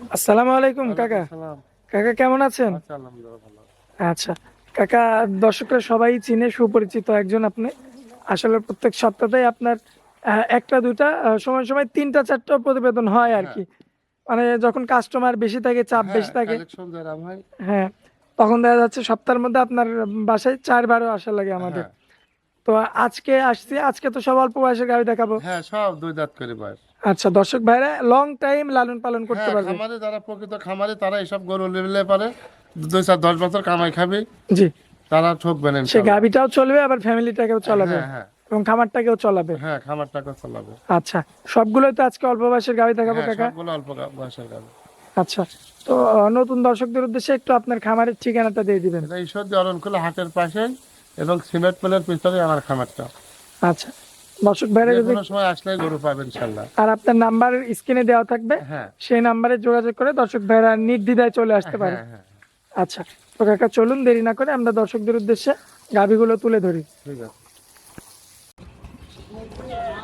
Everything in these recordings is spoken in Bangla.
আসসালামু আলাইকুম কাকা। কাকা কেমন আছেন? আচ্ছা আচ্ছা। কাকা দর্শকরা সবাই চিনে সুপরিচিত একজন আপনি। আসলে প্রত্যেক সপ্তাহে আপনার একটা দুটা সময় সময় তিনটা চারটা প্রতিবেদন হয় আর কি। মানে যখন কাস্টমার বেশি থাকে চাপ বেশি থাকে হ্যাঁ। তখন দেখা যাচ্ছে সপ্তাহের মধ্যে আপনার বাসায় চারবারও আসা লাগে আমাদের। হ্যাঁ। তো আজকে আসছি আজকে তো সব অল্প বয়সের গাড়ি দেখাবো। হ্যাঁ সব দুই দাঁত করে বয়স। আচ্ছা দর্শক ভাইরা লং টাইম লালন পালন করতে হ্যাঁ, পারবে। খামারে যারা প্রকৃত খামারে তারা এসব গরু লেভেলে পারে। দুই চার দশ বছর কামাই খাবে। জি। তারা ঠকবে না সে ইনশাআল্লাহ। চলবে আবার ফ্যামিলিটাকেও চলাবে। হ্যাঁ হ্যাঁ। এবং খামারটাকেও চলাবে। হ্যাঁ খামারটাকে চালাবে। আচ্ছা সবগুলোই তো আজকে অল্প বয়সের গাভি দেখাবো হ্যাঁ কাকা? সবগুলো অল্প বয়সের গাড়ি আচ্ছা তো নতুন দর্শকদের উদ্দেশ্যে একটু আপনার খামারের ঠিকানাটা দিয়ে দিবেন। ঈশ্বর অরণখোলা হাটের পাশে এবং সিমেন্ট পেলের পিছনে আমার খামারটা। আচ্ছা। দর্শক ভাইরা যদি কোনো সময় আসলে গরু পাবেন ইনশাল্লাহ আর আপনার নাম্বার স্ক্রিনে দেওয়া থাকবে হ্যাঁ। সেই নাম্বারে যোগাযোগ করে দর্শক ভাইরা নির্দ্বিধায় চলে আসতে পারে। হ্যাঁ হ্যাঁ। আচ্ছা। তো কাকা চলুন দেরি না করে আমরা দর্শকদের উদ্দেশ্যে গাভিগুলো তুলে ধরি। ঠিক আছে।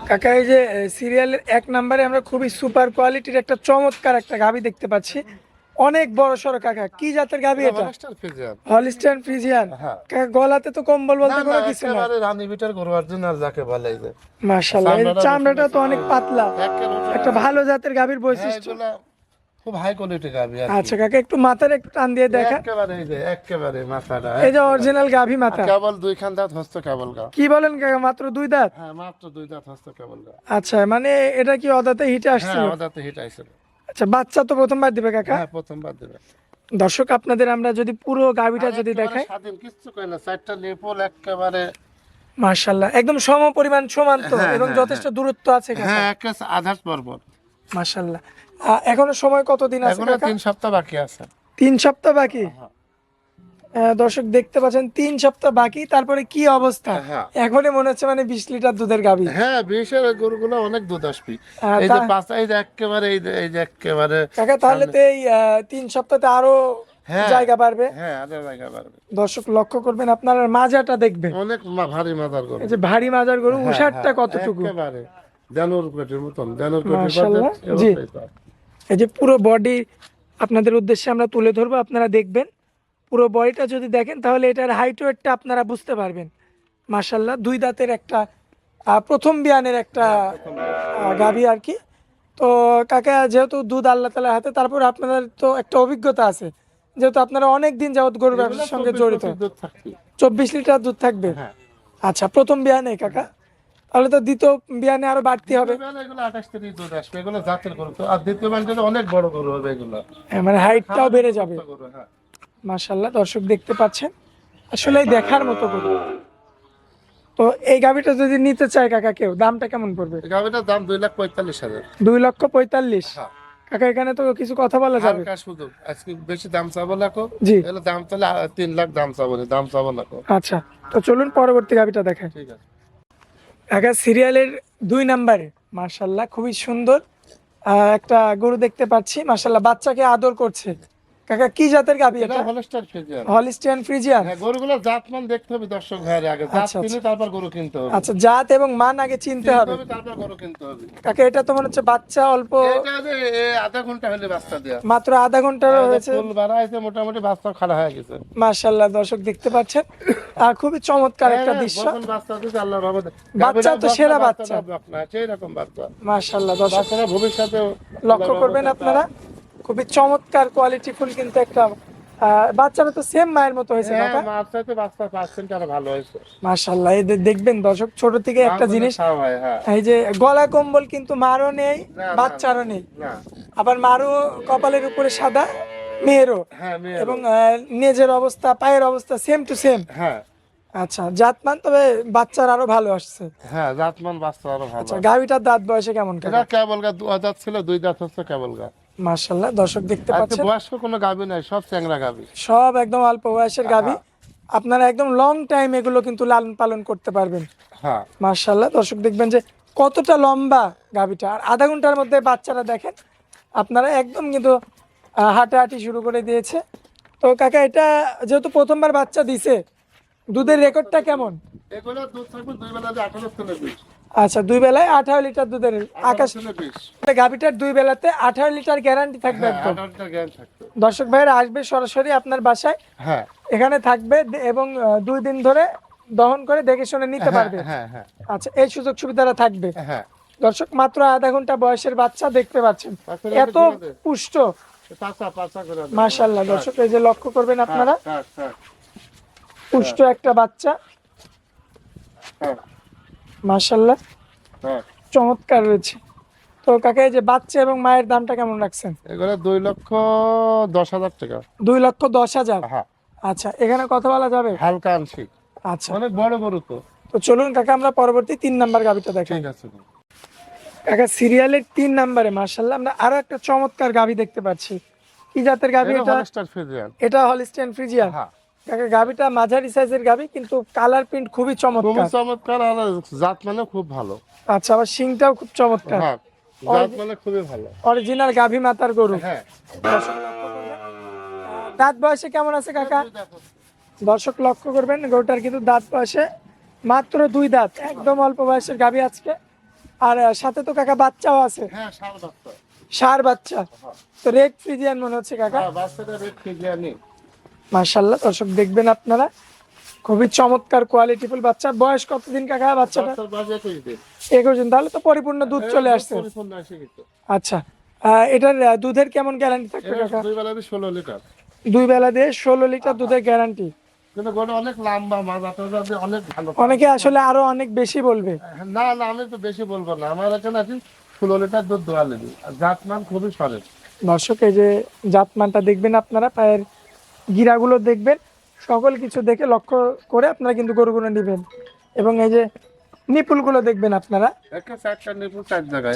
কাকা এই যে সিরিয়ালের এক নাম্বারে আমরা খুবই সুপার কোয়ালিটির একটা চমৎকার একটা গাভি দেখতে পাচ্ছি। অনেক বড় সড়ো কাকা। কি জাতের গাভি এটা? Holstein Friesian. হ্যাঁ। কাকা গলাতে তো কম্বল বলতে কোনো কিছু না একেবারে রানী বিটার গরু অরিজিনাল যাকে বলে এই যে। মাশাআল্লাহ এর চামড়াটা তো অনেক পাতলা। একটা ভালো জাতের গাভীর হ্যাঁ, বৈশিষ্ট্য খুব হাই কোয়ালিটি গাবি আর আচ্ছা কাকা একটু মাথার একটু টান দিয়ে দেখা একেবারে এই যে একেবারে মাথাটা এই যে অরিজিনাল গাভী মাথা। কেবল দুই খান দাঁত হস্ত কেবল গা। কি বলেন কাকা মাত্র দুই দাঁত? হ্যাঁ মাত্র দুই দাঁত হস্ত কেবল গা। আচ্ছা মানে এটা কি অদাতে হিটে আসছিল? হ্যাঁ ওদাতে হিট আইছিল আচ্ছা বাচ্চা তো প্রথমবার দিবে কাকা? হ্যাঁ প্রথমবার দিবে। দর্শক আপনাদের আমরা যদি পুরো গাবিটা যদি দেখাই। স্বাধীন কিচ্ছু কই না চারটা লেপল একেবারে মাশাআল্লাহ একদম সমপরিমাণ সমান তো হ্যাঁ, এবং হ্যাঁ, যথেষ্ট দূরত্ব আছে কাকা। হ্যাঁ একে আধার পর্বত মাশাআল্লাহ। এখনও সময় কতদিন আছে এখনও কাকা? তিন সপ্তাহ বাকি আছে। 3 সপ্তাহ বাকি? হ্যাঁ। দর্শক দেখতে পাচ্ছেন তিন সপ্তাহ বাকি তারপরে কি অবস্থা? হ্যাঁ। এখনই মনে হচ্ছে মানে বিশ লিটার দুধের গাভী। হ্যাঁ বিশের গরুগুলো অনেক দুধ আসবি। এই যে পাঁচ এই যে একেবারে এই যে একেবারে কাকা তাহলে তো এই তিন সপ্তাহে আরও হ্যাঁ। জায়গা বাড়বে? হ্যাঁ আধা জায়গা পারবে দর্শক লক্ষ্য করবেন আপনার মাজাটা দেখবেন। অনেক ভারী মাথার গরু। এই যে ভারী মাজার গরু উষারটা কতটুকু? একেবারে। মতন জি। এই যে পুরো বডি আপনাদের উদ্দেশ্যে আমরা তুলে ধরবো আপনারা দেখবেন। পুরো বডিটা যদি দেখেন তাহলে এটার হাইট ওয়েটটা আপনারা বুঝতে পারবেন। মাশাল্লাহ দুই দাঁতের একটা প্রথম বিয়ানের একটা গাভী আর কি। তো কাকা যেহেতু দুধ আল্লাহ তালার হাতে তারপর আপনাদের তো একটা অভিজ্ঞতা আছে। যেহেতু আপনারা অনেক দিন যাবত গরু ব্যবসার সঙ্গে জড়িত। চব্বিশ লিটার দুধ থাকবে? হ্যাঁ। আচ্ছা প্রথম বিয়ানে কাকা? তাহলে তো দ্বিতীয় বিয়ানে আরও বাড়তি হবে। আর দ্বিতীয় অনেক বড় গরু হবে এগুলো। হ্যাঁ, মানে হাইটটাও বেড়ে যাবে। হ্যাঁ। মাশাল্লাহ দর্শক দেখতে পাচ্ছেন? আসলে দেখার মতো গরু তো এই গাভিটা যদি নিতে চায় কাকা কেউ দামটা কেমন পড়বে? গাভিটার দাম দুই লাখ পঁয়তাল্লিশ হাজার। দুই লক্ষ পঁয়তাল্লিশ? হ্যাঁ। কাকা এখানে তো কিছু কথা বলা যাবে? আজকে বেশি দাম চাবো কো। জি। এগুলো দাম তাহলে তিন লাখ দাম চাবো দাম চাবো কো। আচ্ছা তো চলুন পরবর্তী গাভিটা দেখায় ঠিক আছে। কাকা সিরিয়ালের দুই নাম্বারে মার্শাল্লাহ খুবই সুন্দর একটা গরু দেখতে পাচ্ছি মার্শাল্লাহ বাচ্চাকে আদর করছে। কাকা কি জাতের গাভি এটা ফ্রিজিয়ান ফ্রিজিয়ান হ্যাঁ গরুগুলো জাতমান দেখতে হবে দর্শক ভাইয়ের আগে। জাত আচ্ছা, কিনে তারপর গরু কিনতে হবে। আচ্ছা জাত এবং মান আগে চিনতে হবে। তারপর গরু কিনতে হবে। কাকা এটা তো মনে হচ্ছে বাচ্চা অল্প। এটা আধা ঘণ্টা হলে বাচ্চা দেয়া। মাত্র আধা ঘণ্টার হয়েছে। ফুল বাড়াইছে মোটামুটি বাচ্চা খাড়া হয়ে গেছে। মার্শাল্লাহ দর্শক দেখতে পাচ্ছেন। আর খুবই চমৎকার একটা হ্যাঁ, দৃশ্য। যখন বাচ্চা দিচ্ছে আল্লাহর রহমতে। বাচ্চা তো সেরা বাচ্চা। সেই রকম বাচ্চা। মার্শাল্লাহ দর্শক। ভবিষ্যতে লক্ষ্য করবেন আপনারা। খুবই চমৎকার কোয়ালিটি ফুল কিন্তু একটা বাচ্চারা তো সেম মায়ের মতো হয়েছে হ্যাঁ এদের দেখবেন দর্শক ছোট থেকে একটা জিনিস হয়, হ্যাঁ। এই যে গলা কম্বল কিন্তু মারও নেই বাচ্চারও নেই। আবার মারও কপালের উপরে সাদা মেয়েরও। হ্যাঁ এবং নেজের অবস্থা পায়ের অবস্থা সেম টু সেম হ্যাঁ। আচ্ছা জাতমান তবে বাচ্চার আরও ভালো আসছে। হ্যাঁ জাতমান বাচ্চা আরও ভালো আচ্ছা গাভিটার দাঁত বয়সে কেমন এটা কেবল গা দু দাঁত ছিল দুই দাঁত হচ্ছে কেবল গা। দর্শক দেখতে পাচ্ছেন? বয়স্ক কোনো গাবি নাই সব চ্যাংরা গাবি। সব একদম অল্প বয়সের গাভি আপনারা একদম লং টাইম এগুলো কিন্তু লালন পালন করতে পারবেন। হ্যাঁ। মার্শাল্লাহ দর্শক দেখবেন যে কতটা লম্বা গাভিটা আর আধা ঘণ্টার মধ্যে বাচ্চারা দেখেন আপনারা একদম কিন্তু হাঁটাহাঁটি শুরু করে দিয়েছে। তো কাকা এটা যেহেতু প্রথমবার বাচ্চা দিছে দুধের রেকর্ডটা কেমন? এগুলো দুধ থাকবে দুই বেলা আঠারো আচ্ছা দুই বেলায় আঠারো লিটার দুধের আকাশ গাভিটার দুই বেলাতে আঠারো লিটার গ্যারান্টি থাকবে হ্যাঁ দর্শক ভাইয়েরা আসবে সরাসরি আপনার বাসায়। হ্যাঁ। এখানে থাকবে এবং দুই দিন ধরে দহন করে দেখে শুনে নিতে পারবে। হ্যাঁ হ্যাঁ। আচ্ছা এই সুযোগ সুবিধাটা থাকবে। হ্যাঁ। দর্শক মাত্র আধা ঘণ্টা বয়সের বাচ্চা দেখতে পাচ্ছেন। এত পুষ্ট। মাশাল্লাহ দর্শক এই যে লক্ষ্য করবেন আপনারা। হ্যাঁ হ্যাঁ। পুষ্ট একটা বাচ্চা। হ্যাঁ। মাশাল্লাহ হ্যাঁ। চমৎকার রয়েছে। তো কাকা এই যে বাচ্চা এবং মায়ের দামটা কেমন রাখছেন? এগুলো দুই লক্ষ দশ হাজার টাকা। দুই লক্ষ দশ হাজার? হ্যাঁ। আচ্ছা এখানে কথা বলা যাবে? হালকা আংশিক। আচ্ছা। অনেক বড় গরু তো। তো চলুন কাকা আমরা পরবর্তী তিন নাম্বার গাভিটা দেখাই। ঠিক আছে। কাকা সিরিয়ালের তিন নাম্বারে মার্শাল্লাহ আমরা আরও একটা চমৎকার গাভি দেখতে পাচ্ছি। কি জাতের গাভি এটা হলস্টার ফ্রিজিয়ান। এটা হলিস্টেন ফ্রিজিয়ান? হ্যাঁ। কাকা মাঝারি সাইজের কিন্তু কালার প্রিন্ট খুবই খুবই চমৎকার চমৎকার আর জাত মানে খুব ভালো। আচ্ছা আবার শিংটাও খুব চমৎকার। হ্যাঁ জাত মানে খুবই ভালো। অরিজিনাল মাতার গরু। হ্যাঁ। দর্শক লক্ষ্য করবেন। দাঁত বয়সে কেমন আছে কাকা? দর্শক লক্ষ্য করবেন গরুটার কিন্তু দাঁত বয়সে মাত্র দুই দাঁত। একদম অল্প বয়সের গাভি আজকে। আর সাথে তো কাকা বাচ্চাও আছে। হ্যাঁ সার বাচ্চা। সার বাচ্চা। তো রেড ফ্রিজিয়ান মনে হচ্ছে কাকা? হ্যাঁ বাচ্চাটা রেট ফ্রিজিয়ানই মার্শাল্লাহ দর্শক দেখবেন আপনারা। খুবই চমৎকার কোয়ালিটিফুল বাচ্চা। বয়স কতদিন কাকা বাচ্চাটা? একুশ দিন। তাহলে তো পরিপূর্ণ দুধ চলে আসছে। আচ্ছা এটার দুধের কেমন গ্যারান্টি থাকবে কাকা? দুই বেলা ষোলো লিটার। দুই বেলা দিয়ে ষোলো লিটার দুধের গ্যারান্টি অনেক লম্বা অনেক ভালো। অনেকে আসলে আরও অনেক বেশি বলবে। না না আমি তো বেশি বলব না। আমার এখানে আছে ষোলো লিটার দুধ দোয়া লেগে আর জাত মান খুবই সরেল দর্শক এই যে জাতমানটা দেখবেন আপনারা পায়ের গিরাগুলো দেখবেন সকল কিছু দেখে লক্ষ্য করে আপনারা কিন্তু গরুগুলো নেবেন। এবং এই যে নিপুলগুলো দেখবেন আপনারা।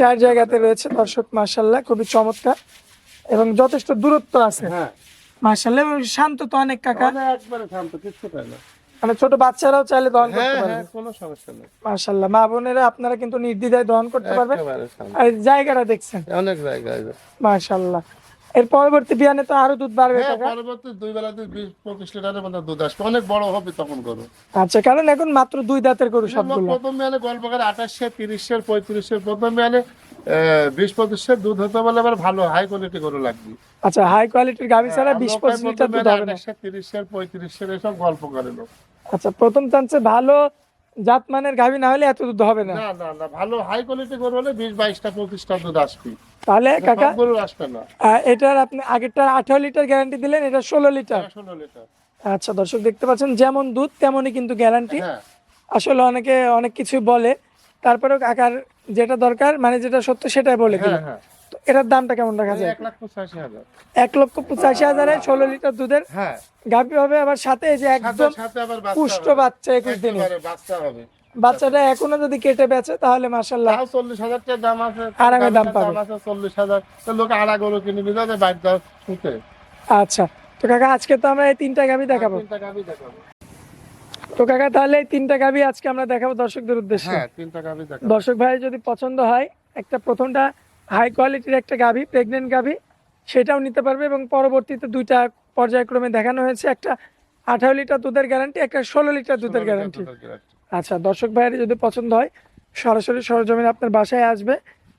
চার জায়গাতে রয়েছে দর্শক মার্শাল্লাহ খুবই চমৎকার। এবং যথেষ্ট দূরত্ব আছে। হ্যাঁ। মার্শাল্লাহ শান্ত তো অনেক কাকা। মানে একবারে শান্ত কিচ্ছু না? মানে ছোট বাচ্চারাও চাইলে দহন হ্যাঁ করতে হ্যাঁ পারবে। কোনো সমস্যা নেই। মার্শাল্লাহ মা বোনেরা আপনারা কিন্তু নির্দ্বিধায় দহন করতে পারবেন। আর জায়গাটা দেখছেন। অনেক জায়গায়। মার্শাল্লাহ এর পরবর্তী বিয়ানে তো আরও দুধ বাড়বে হ্যাঁ পরবর্তী দুই বেলা দুই বিশ পঁচিশ লিটারের মধ্যে দুধ আসবে। অনেক বড় হবে তখন গরু। আচ্ছা কারণ এখন মাত্র দুই দাঁতের গরু সবগুলো। প্রথম মেয়ালে গল্প করে আঠাশশো তিরিশের পঁয়ত্রিশের। প্রথম মেয়ালে বিশ পঁচিশের দুধ হতে বলে আবার ভালো হাই কোয়ালিটি গরু লাগবে। আচ্ছা হাই কোয়ালিটির গাভি ছাড়া বিশ পঁচিশ লিটার দুধ হবে না। আঠাশশো তিরিশের পঁয়ত্রিশের এসব গল্প করে লোক। আচ্ছা প্রথম চান্সে ভালো জাতমানের গাভি না হলে এত দুধ হবে না। না না না ভালো হাই কোয়ালিটি গরু হলে বিশ বাইশটা পঁচিশটা দুধ আসবে। তাহলে কাকা গরু আসবে না। এটার আপনি আগেরটা আঠারো লিটার গ্যারান্টি দিলেন এটা ষোলো লিটার। ষোলো লিটার। আচ্ছা দর্শক দেখতে পাচ্ছেন যেমন দুধ তেমনই কিন্তু গ্যারান্টি আসলে অনেকে অনেক কিছু বলে। তারপরেও কাকার যেটা দরকার মানে যেটা সত্য সেটাই বলে হ্যাঁ হ্যাঁ। এটার দামটা কেমন রাখা যায়? এক লক্ষ পঁচাশি হাজার। এক লক্ষ পঁচাশি হাজারে ষোলো লিটার দুধের হ্যাঁ। গাভি হবে আবার সাথে এই যে একদম পুষ্ট বাচ্চা একুশ দিনে বাচ্চা হবে। বাচ্চাটা এখনও যদি কেটে বেচে তাহলে মাসাল্লাহ চল্লিশ হাজার টাকা দাম আছে। আরামে দাম পাবে। চল্লিশ হাজার। তো আড়া গরু কিনে নিয়ে যাবে বাইর শুতে আচ্ছা। তো কাকা আজকে তো আমরা এই তিনটা গাভি দেখাবো। তিনটা গাভি দেখাবো। তো কাকা তাহলে এই তিনটা গাভি আজকে আমরা দেখাবো দর্শকদের উদ্দেশ্যে। হ্যাঁ তিনটা গাভি দেখাবো। দর্শক ভাই যদি পছন্দ হয় একটা প্রথমটা হাই কোয়ালিটির একটা গাভি প্রেগনেন্ট গাভি সেটাও নিতে পারবে এবং পরবর্তীতে দুইটা পর্যায়ক্রমে দেখানো হয়েছে। একটা আঠারো লিটার দুধের গ্যারান্টি একটা ষোলো লিটার দুধের গ্যারান্টি আচ্ছা দর্শক ভাইয়ের যদি পছন্দ হয় সরাসরি সরজমিন আপনার বাসায় আসবে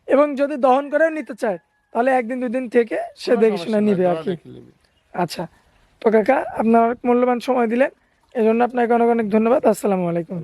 এবং যদি দহন করেও নিতে চায় তাহলে একদিন দুদিন থেকে সে দেখে শুনে নিবে আর কি। আচ্ছা তো কাকা আপনার মূল্যবান সময় দিলেন এজন্য আপনাকে অনেক অনেক ধন্যবাদ। আসসালামু আলাইকুম।